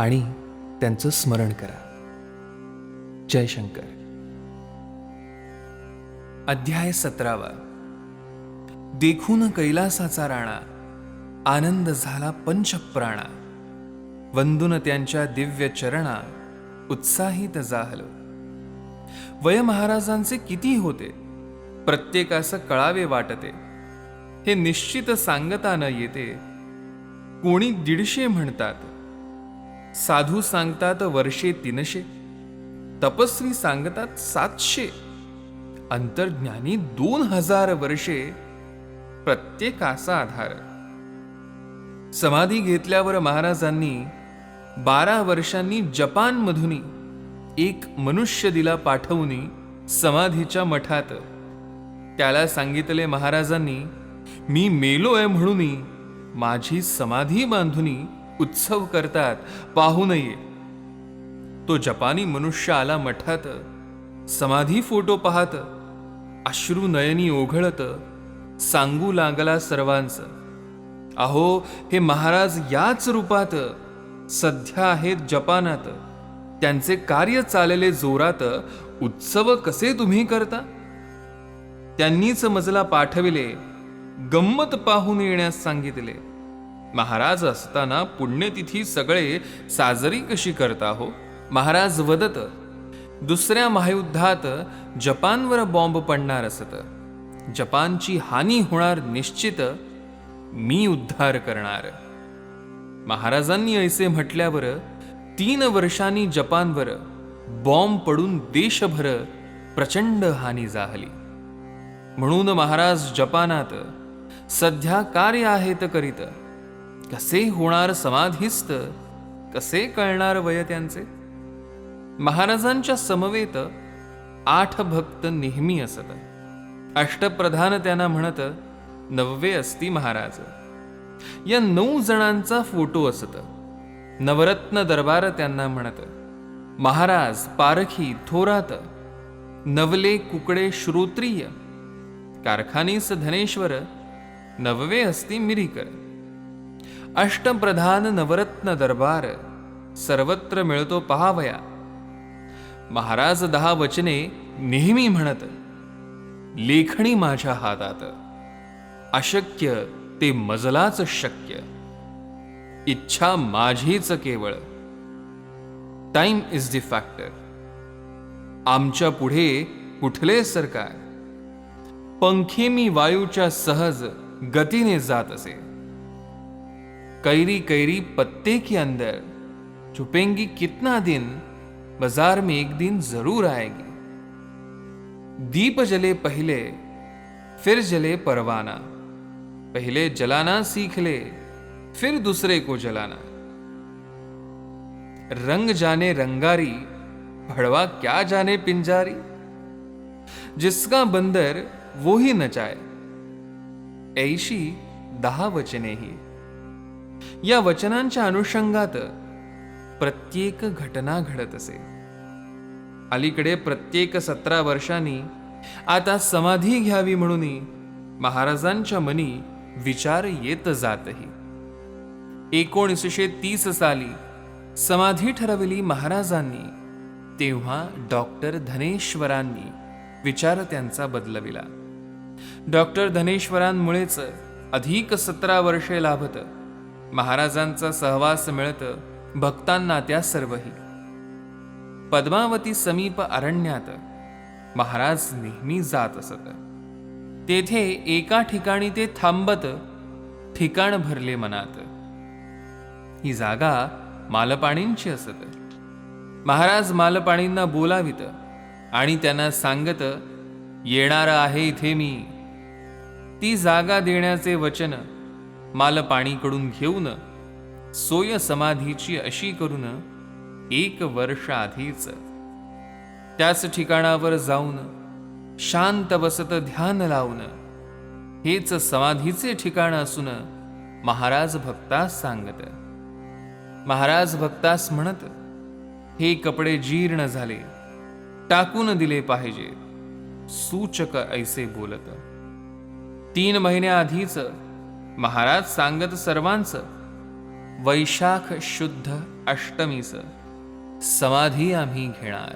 आणि त्यांचं स्मरण करा. जयशंकर अध्याय सतरावा. देखून कैलासाचा राणा आनंद झाला पंचप्राणा. वंदून त्यांच्या दिव्य चरणा उत्साहित जाहल. वय महाराजांचे किती होते प्रत्येकास कळावे वाटते. हे निश्चित सांगता न येते. कोणी दीडशे म्हणतात साधू सांगतात वर्षे तीनशे तपस्वी सांगतात सातशे. अंतर्ज्ञानी दोन हजार वर्षे प्रत्येकाचा आधार. समाधी घेतल्यावर महाराजांनी बारा वर्षांनी जपानमधून एक मनुष्य दिला पाठवून समाधीच्या मठात. त्याला सांगितले महाराजांनी मी मेलोय म्हणून माझी समाधी बांधुनी उत्सव करतात पाहू नये. तो जपानी मनुष्य आला मठात समाधी फोटो पाहत अश्रू नयनी ओघळत सांगू लागला सर्वांच अहो हे महाराज याच रूपात सध्या आहेत जपानात. त्यांचे कार्य चालले जोरात उत्सव कसे तुम्ही करता? त्यांनीच मजला पाठविले गंमत पाहून येण्यास सांगितले. महाराज असताना पुण्यतिथी सगळे साजरी कशी करता हो? महाराज वदत दुसऱ्या महायुद्धात जपानवर बॉम्ब पडणार असत. जपानची हानी होणार निश्चित मी उद्धार करणार. महाराजांनी ऐसे म्हटल्यावर तीन वर्षांनी जपानवर बॉम्ब पडून देशभर प्रचंड हानी झाली. म्हणून महाराज जपानात सध्या कार्य आहेत करीत. कसे होणार समाधीस्त कसे कळणार वय त्यांचे महाराजांच्या समवेत आठ भक्त नेहमी असत. अष्टप्रधान त्यांना म्हणत नववे असती महाराज. या नऊ जणांचा फोटो असत. नवरत्न दरबार त्यांना म्हणत महाराज पारखी थोरात नवले कुकडे श्रोत्रिय कारखानीस धनेश्वर नववे असती मिरीकर. अष्टप्रधान नवरत्न दरबार सर्वत्र मिळतो पहावया. महाराज दहा वचने नेहमी म्हणत लेखणी माझ्या हातात अशक्य ते मजलाच शक्य. इच्छा माझीच केवळ. टाइम इज द फॅक्टर आमच्या पुढे कुठले सरकार? पंखे मी वायूच्या सहज गतीने जात असे. कैरी कैरी पत्ते के अंदर छुपेंगी कितना दिन, बाज़ार में एक दिन ज़रूर आएगी। दीप जले पहले, फिर जले परवाना। पहले जलाना सीख ले, फिर दूसरे को जलाना। रंग जाने रंगारी, भड़वा क्या जाने पिंजारी। जिसका बंदर वो ही नचाए ऐशी दहा वचने ही। या वचनांच्या अनुषंगात प्रत्येक घटना घडत असे. अलीकडे प्रत्येक सतरा वर्षांनी आता समाधी घ्यावी म्हणून महाराजांच्या मनी विचार येत जातही. एकोणीसशे तीस साली समाधी ठरवली महाराजांनी तेव्हा डॉक्टर धनेश्वरांनी विचार त्यांचा बदलविला. डॉक्टर धनेश्वरांमुळेच अधिक सतरा वर्षे लाभत महाराजांचा सहवास मिळत भक्तांना त्या सर्वही. पद्मावती समीप अरण्यात महाराज नेहमी जात असत. तेथे एका ठिकाणी ते थांबत ठिकाण भरले मनात. ही जागा मालपाणींची असत. महाराज मालपाणींना बोलावित आणि त्यांना सांगत येणार आहे इथे मी. ती जागा देण्याचे वचन मालपाणीकडून घेऊन सोय समाधीची अशी करून एक वर्ष आधीच त्याच ठिकाणावर जाऊन शांत बसत ध्यान लावून हेच समाधीचे ठिकाण असून महाराज भक्तास सांगत. महाराज भक्तास म्हणत हे कपडे जीर्ण झाले टाकून दिले पाहिजे सूचक ऐसे बोलत. तीन महिन्याआधीच महाराज सांगत सर्वांच वैशाख शुद्ध अष्टमीच समाधी आम्ही घेणार.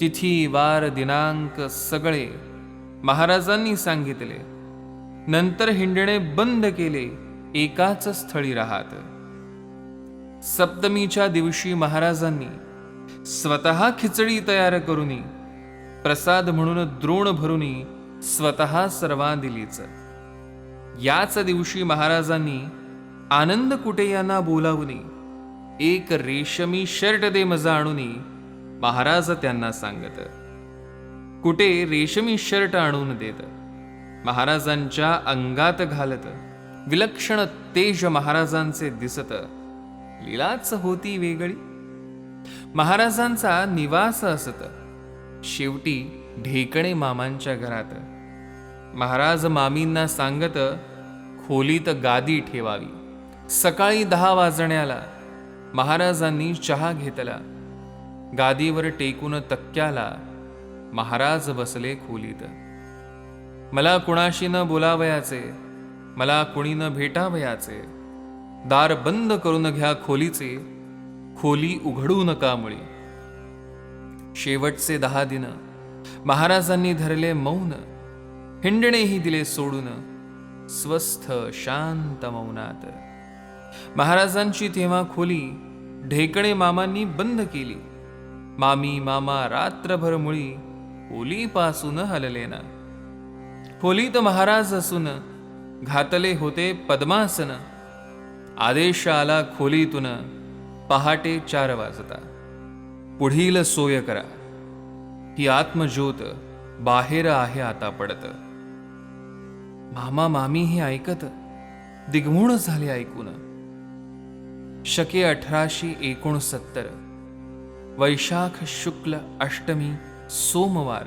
तिथी वार दिनांक सगळे महाराजांनी सांगितले नंतर हिंडणे बंद केले एकाच स्थळी राहत. सप्तमीच्या दिवशी महाराजांनी स्वतः खिचडी तयार करुनी प्रसाद म्हणून द्रोण भरूनी स्वतः सर्वा दिलीच याच दिवशी महाराजांनी आनंद कुटे यांना बोलावून एक रेशमी शर्ट दे मजा आणून महाराज त्यांना सांगत कुठे रेशमी शर्ट आणून देत. महाराजांच्या अंगात घालत विलक्षण तेज महाराजांचे दिसत लीलाच होती वेगळी. महाराजांचा निवास असत शेवटी ढेकणे मामांच्या घरात महाराज मामींना सांगत खोलीत गादी ठेवावी. सकाळी दहा वाजण्याला महाराजांनी चहा घेतला. गादीवर टेकून तक्क्याला महाराज बसले खोलीत. मला कुणाशी न बोलावयाचे मला कुणी न भेटावयाचे. दार बंद करून घ्या खोलीचे खोली उघडू नका मुळी. शेवटचे दहा दिन महाराजांनी धरले मौन. हिंडणेही दिले सोडून. स्वस्थ शांत मौनात. महाराजांची तेव्हा खोली ढेकणे मामांनी बंद केली. मामी मामा रात्रभर मुळी खोलीपासून हलले ना. खोलीत महाराज असून घातले होते पद्मासन. आदेश आला खोलीतून पहाटे चार वाजता. पुढील सोय करा. ही आत्मज्योत बाहेर आहे आता पडतं. मामा मामी हे ऐकत दिग्मूळ झाले ऐकून. शके अठराशे एकोणसत्तर. वैशाख शुक्ल अष्टमी सोमवार.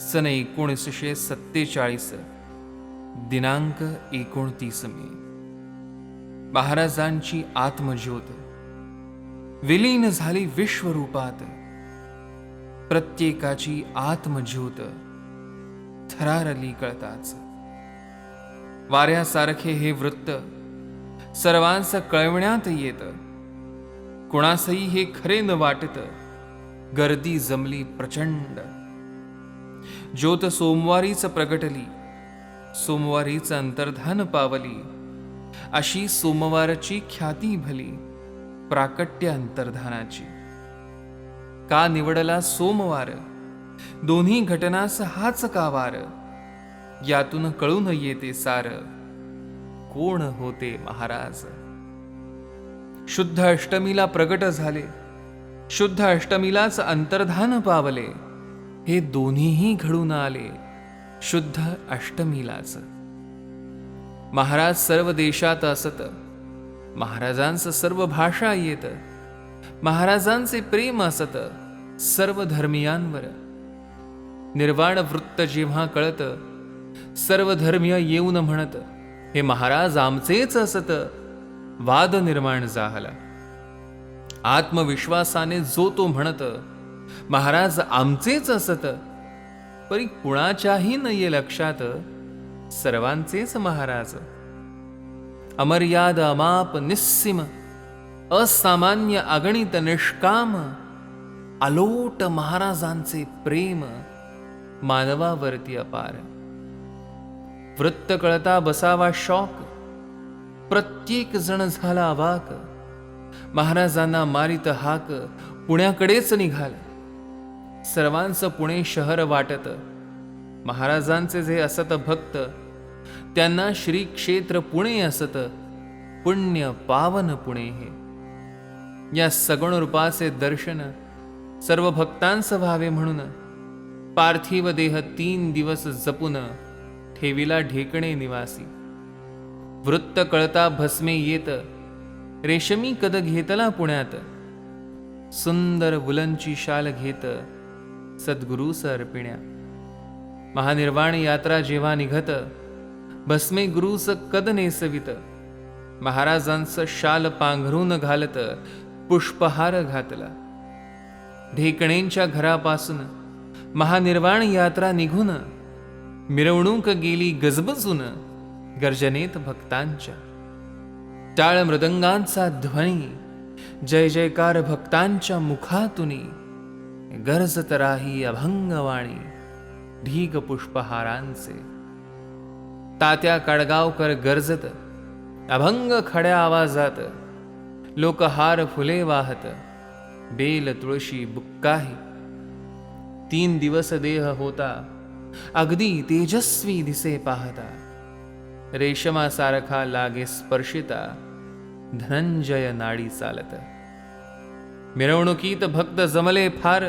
सन एकोणीसशे सत्तेचाळीस. दिनांक एकोणतीस मे. महाराजांची आत्मज्योत. विलीन झाली विश्वरूपात. प्रत्येकाची आत्मज्योत. थरारली कळताच. वाऱ्यासारखे हे वृत्त सर्वांस कळवण्यात येत. कुणासही हे खरे न वाटत गर्दी जमली प्रचंड. ज्योत सोमवारीच प्रगटली सोमवारीच अंतर्धान पावली. अशी सोमवारची ख्याती भली प्राकट्य अंतर्धानाची. का निवडला सोमवार? दोन्ही घटनास हाच का वार? यातून कळून येते सार कोण होते महाराज? शुद्ध अष्टमीला प्रगट झाले शुद्ध अष्टमीलाच अंतर्धान पावले हे दोन्हीही घडून आले शुद्ध अष्टमीलाच. महाराज सर्व देशात असत महाराजांचं सर्व भाषा येत महाराजांचे प्रेम असत सर्व धर्मियांवर. निर्वाण वृत्त जेव्हा कळत सर्व धर्मीय येऊन म्हणत हे महाराज आमचेच असत. वाद निर्माण झाला. आत्मविश्वासाने जो तो म्हणत महाराज आमचेच असत. परी कुणाच्याही नये लक्षात. सर्वांचेच महाराज. अमर्याद अमाप निस्सिम. असामान्य अगणित निष्काम. अलोट महाराजांचे प्रेम. मानवावरती अपार. वृत्त कळता बसावा शॉक. प्रत्येक जण झाला वाक महाराजांना मारित हाक. पुण्याकडेच निघाल. सर्वांचं पुणे शहर वाटत. महाराजांचे जे असत भक्त त्यांना श्री क्षेत्र पुणे असत. पुण्य पावन पुणे हे. या सगुण रूपाचे दर्शन सर्व भक्तांचं व्हावे म्हणून पार्थिव देह तीन दिवस जपून ठेविला ढेकणे निवासी. वृत्त कळता भस्मे येत रेशमी कद घेतला पुण्यात. सुंदर वुलंची शाल घेत सद्गुरूस अर्पिण्या महानिर्वाण यात्रा जेव्हा निघत भस्मे गुरुस कद नेसवित. महाराजांचं शाल पांघरून घालत पुष्पहार घातला. ढेकणेंच्या घरापासून महानिर्वाण यात्रा निघून मिरवणूक गेली गजबजून गर्जनेत भक्तांच्या. टाळ मृदंगांचा ध्वनी जय जयकार भक्तांच्या मुखातुनी गरजत राही अभंगवाणी ढीग पुष्पहारांचे. तात्या कडगावकर गरजत अभंग खड्या आवाजात लोकहार फुले वाहत बेल तुळशी बुक्काही तीन दिवस देह होता अगदी तेजस्वी दिसे पाहता. रेशमासारखा लागे स्पर्शिता धनंजय नाडी चालत. मिरवणुकीत भक्त जमले फार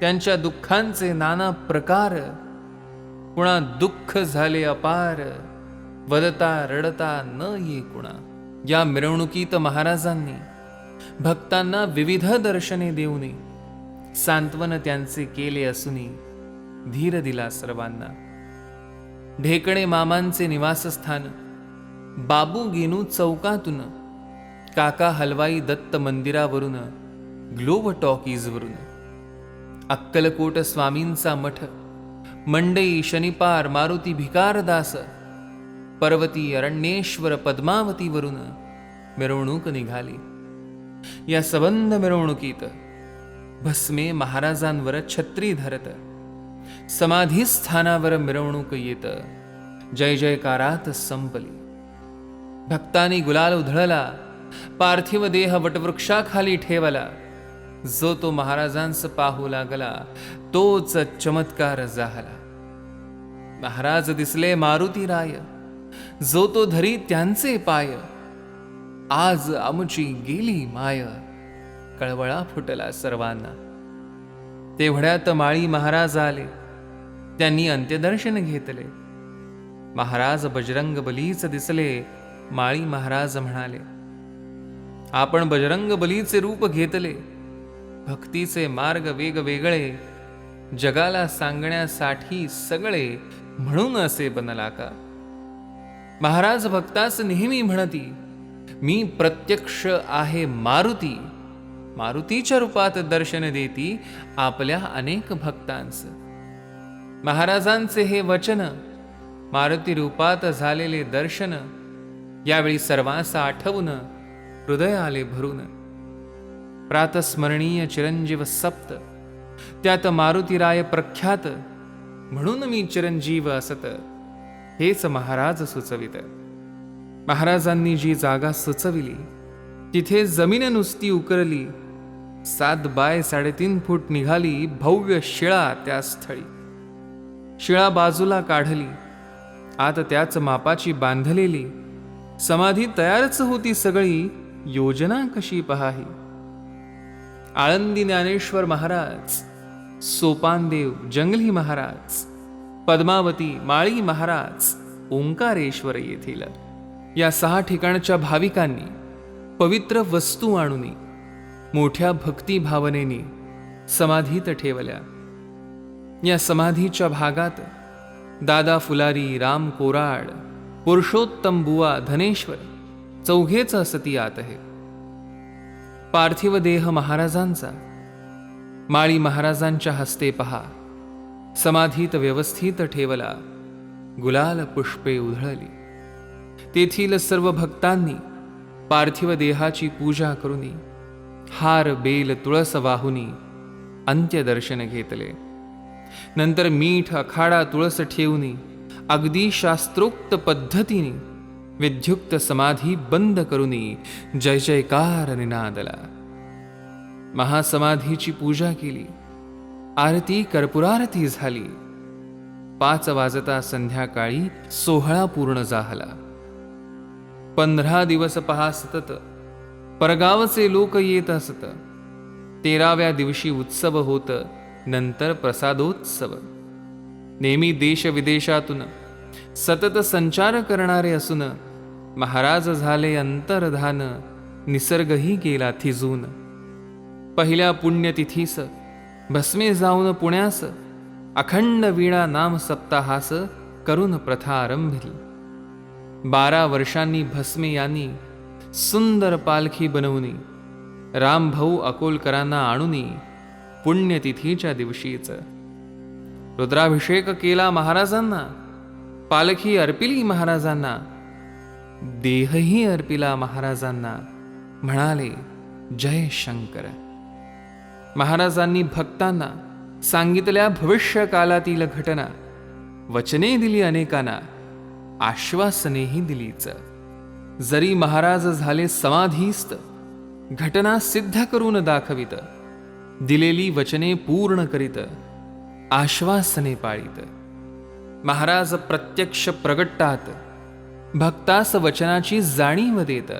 त्यांच्या दुःखांचे नाना प्रकार कुणा दुःख झाले अपार वदता रडता न ये कुणा. या मिरवणुकीत महाराजांनी भक्तांना विविध दर्शने देऊनी सांत्वन त्यांचे केले असूनही धीर दिला सर्वांना. ढेकणे मामांचे निवासस्थान बाबू गेनू चौकातून काका हलवाई दत्त मंदिरावरून ग्लोब टॉकीजवरून. अक्कलकोट स्वामींचा मठ मंडई शनिपार मारुती भिकारदास पर्वती अरण्येश्वर पद्मावतीवरून मिरवणूक निघाली. या सबंध मिरवणुकीत भस्मे महाराजांवर छत्री धरत. समाधीस्थानावर मिरवणूक येत. जय जयकारात संपली. भक्तांनी गुलाल उधळला. पार्थिव देह वटवृक्षाखाली ठेवला. जो तो महाराजांस पाहू लागला तोच चमत्कार झाला. महाराज दिसले मारुती राय. जो तो धरी त्यांचे पाय. आज आमची गेली माय. कळवळा फुटला सर्वांना. तेवढ्यात माळी महाराज आले. त्यांनी अंत्यदर्शन घेतले. महाराज बजरंग बलीच दिसले. माळी महाराज म्हणाले आपण बजरंग बलीचे रूप घेतले. भक्तीचे मार्ग वेगवेगळे जगाला सांगण्यासाठी सगळे म्हणून असे बनला का? महाराज भक्तास नेहमी म्हणती मी प्रत्यक्ष आहे मारुती. मारुतीच्या रूपात दर्शन देती आपल्या अनेक भक्तांच. महाराजांचे हे वचन मारुती रूपात झालेले दर्शन यावेळी सर्वांस आठवून हृदय आले भरून. प्रातस्मरणीय चिरंजीव सप्त त्यात मारुतीराय प्रख्यात म्हणून मी चिरंजीव असत हेच महाराज सुचवित. महाराजांनी जी जागा सुचविली तिथे जमीन नुसती उकरली. सात बाय साडेतीन फूट निघाली भव्य शिळा त्या स्थळी. शिळा बाजूला काढली. आत त्याच मापाची बांधलेली. समाधी तयारच होती सगळी. योजना कशी पहाही आळंदी ज्ञानेश्वर महाराज सोपानदेव जंगली महाराज पद्मावती माळी महाराज ओंकारेश्वर येथील. या सहा ठिकाणच्या भाविकांनी पवित्र वस्तू आणून मोठ्या भक्ती समाधीत ठेवल्या. या समाधीच्या भागात दादा फुलारी राम कोराड पुरुषोत्तम बुवा धनेश्वर चौघेच असती आत आहे. पार्थिव देह महाराजांचा माळी महाराजांच्या हस्ते पहा. समाधीत व्यवस्थित ठेवला गुलाल पुष्पे उधळली. तेथील सर्व भक्तांनी पार्थिव देहाची पूजा करुनी. हार बेल तुळस वाहुनी अंत्यदर्शन घेतले. नंतर मीठ अखाडा तुळस ठेवूनी. अगदी शास्त्रोक्त पद्धतीने विद्युक्त समाधी बंद करुनी. जय जयकार निनादला. महासमाधीची पूजा केली. आरती कर्पुरारती झाली. पाच वाजता संध्याकाळी सोहळा पूर्ण झाला. पंधरा दिवस पहा सतत. परगावचे लोक येत असत. तेराव्या दिवशी उत्सव होत नंतर प्रसादोत्सव. नेहमी देशविदेशातून सतत संचार करणारे असून महाराज झाले अंतर्धान निसर्गही गेला थिजून. पहिल्या पुण्यतिथीस भस्मे जाऊन पुण्यास अखंड वीणा नाम सप्ताहास करून प्रथा आरंभिली. बारा वर्षांनी भस्मे यांनी सुंदर पालखी बनवली रामभाऊ अकोलकरांना आणूनी पुण्यतिथीच्या दिवशीच रुद्राभिषेक केला महाराजांना पालखी अर्पिली महाराजांना देहही अर्पिला महाराजांना म्हणाले जय शंकर. महाराजांनी भक्तांना सांगितल्या भविष्यकालातील घटना वचने दिली अनेकांना आश्वासनेही दिलीच. जरी महाराज झाले समाधीस्त घटना सिद्ध करून दाखवित दिलेली वचने पूर्ण करीत आश्वासने पाळीत. महाराज प्रत्यक्ष प्रगटतात भक्तास वचनाची जाणीव देत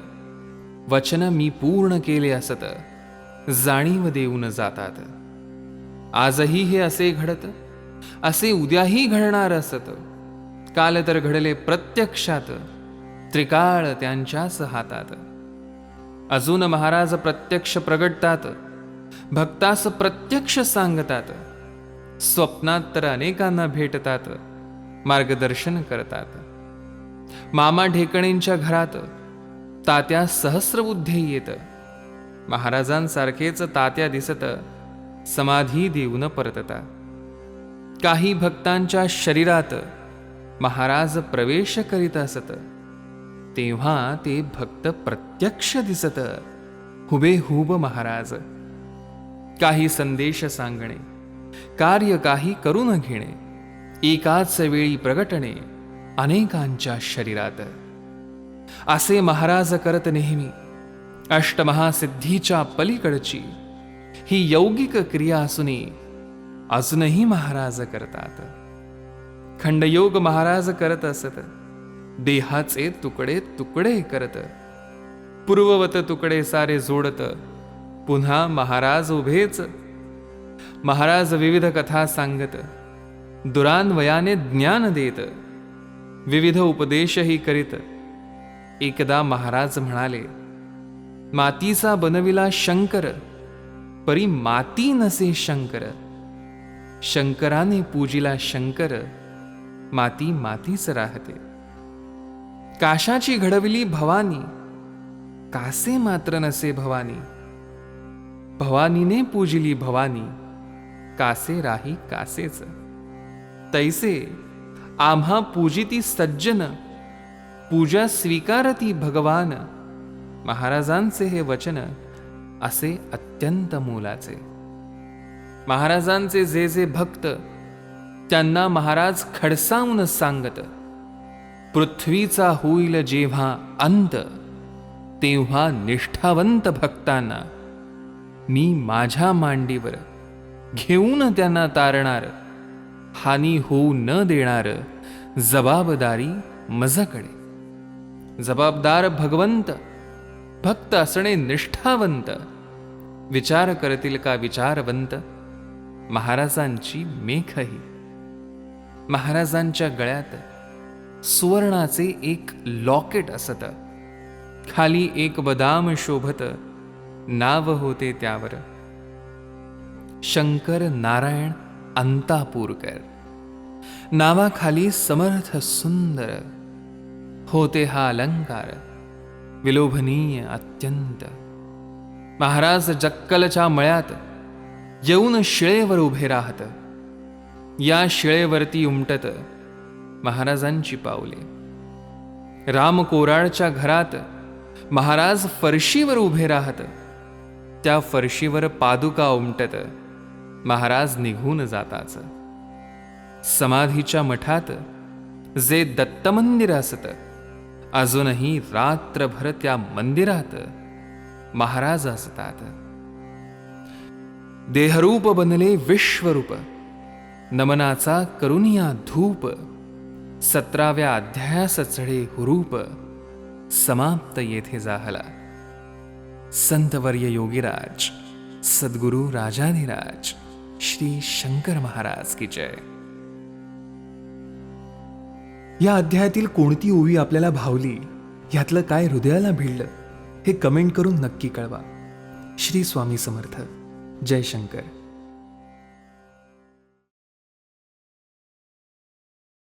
वचन मी पूर्ण केले असत जाणीव देऊन जातात. आजही हे असे घडत असे उद्याही घडणार असत. काल तर घडले प्रत्यक्षात त्रिकाळ त्यांच्याच हातात. अजून महाराज प्रत्यक्ष प्रगटतात भक्तास प्रत्यक्ष सांगतात स्वप्नात तर अनेकांना भेटतात मार्गदर्शन करतात. मामा ढेकणेंच्या घरात तात्या सहस्रबुद्धे येत महाराजांसारखेच तात्या दिसत समाधी देऊन परतता. काही भक्तांच्या शरीरात महाराज प्रवेश करीत असत. तेव्हा ते भक्त प्रत्यक्ष दिसत. हुबेहूब महाराज काही संदेश सांगणे कार्य काही करून घेणे एकाच वेळी प्रगटणे अनेकांच्या शरीरात. असे महाराज करत नेहमी अष्टमहासिद्धीच्या पलीकडची ही यौगिक क्रिया असूनही अजूनही महाराज करतात. खंडयोग महाराज करत असत. देहाचे तुकडे तुकडे करत. पूर्ववत तुकडे सारे जोडत. पुन्हा महाराज उभेच. महाराज विविध कथा सांगत. दुरान्वयाने ज्ञान देत. विविध उपदेशही करीत. एकदा महाराज म्हणाले मातीचा बनविला शंकर परी माती नसे शंकर. शंकराने पूजिला शंकर माती मातीच राहते. काशाची घडविली भवानी कासे मात्र नसे भवानी. भवानीने पूजिली भवानी कासे राही कासेच. तैसे आम्हा पूजिती सज्जन पूजा स्वीकारती भगवान. महाराजांचे हे वचन असे अत्यंत मोलाचे. महाराजांचे जे जे भक्त त्यांना महाराज खडसावून सांगत पृथ्वीचा होईल जेव्हा अंत तेव्हा निष्ठावंत भक्तांना मी माझ्या मांडीवर घेऊन त्यांना तारणार हानी होऊ न देणार जबाबदारी मजकडे. जबाबदार भगवंत भक्त असणे निष्ठावंत विचार करतील का विचारवंत? महाराजांची मेखही महाराजांच्या गळ्यात सुवर्णाचे एक लॉकेट असत. खाली एक बदाम शोभत नाव होते त्यावर. शंकर नारायण अंतापूरकर. नावाखाली समर्थ सुंदर. होते हा अलंकार विलोभनीय अत्यंत. महाराज जक्कलच्या मळ्यात येऊन शिळेवर उभे राहत. या शिळेवरती उमटत महाराजांची पावले राम कोराळच्या घरात महाराज फरशीवर उभे राहत. त्या फरशीवर पादुका उमटत महाराज निघून जाताच. समाधीच्या मठात जे दत्त मंदिर असत अजूनही रात्रभर त्या मंदिरात महाराज असतात. देहरूप बनले विश्वरूप. नमनाचा करुनिया धूप सतराव्या अध्यायास चढे हुरूप समाप्त येथे जाहला. संतवर्य योगीराज सद्गुरु राजाधिराज श्री शंकर महाराज की जय. या अध्यायातील कोणती ओवी आपल्याला भावली ह्यातलं काय हृदयाला भिडलं हे कमेंट करून नक्की कळवा. श्री स्वामी समर्थ. जय शंकर.